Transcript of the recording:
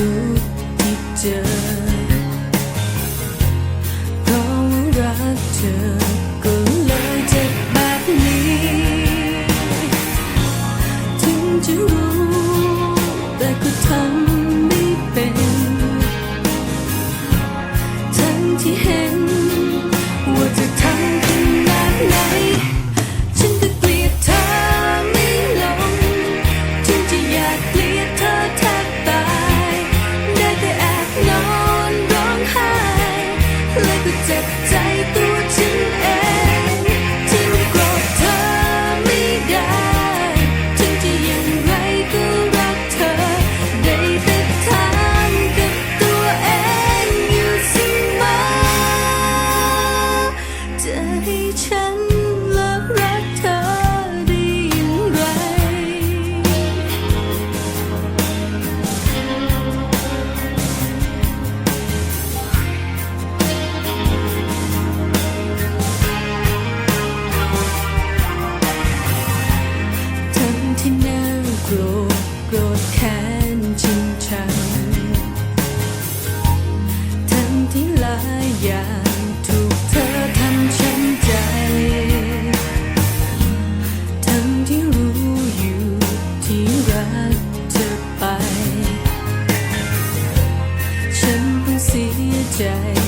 you. 再度见。 ธโกรธแค้นจริงจังทั้งที่หลายอย่างถูกเธอทำช้ำใจ ทั้งที่รู้อยู่ที่รักเธอไป ฉันเพิ่งเสียใจ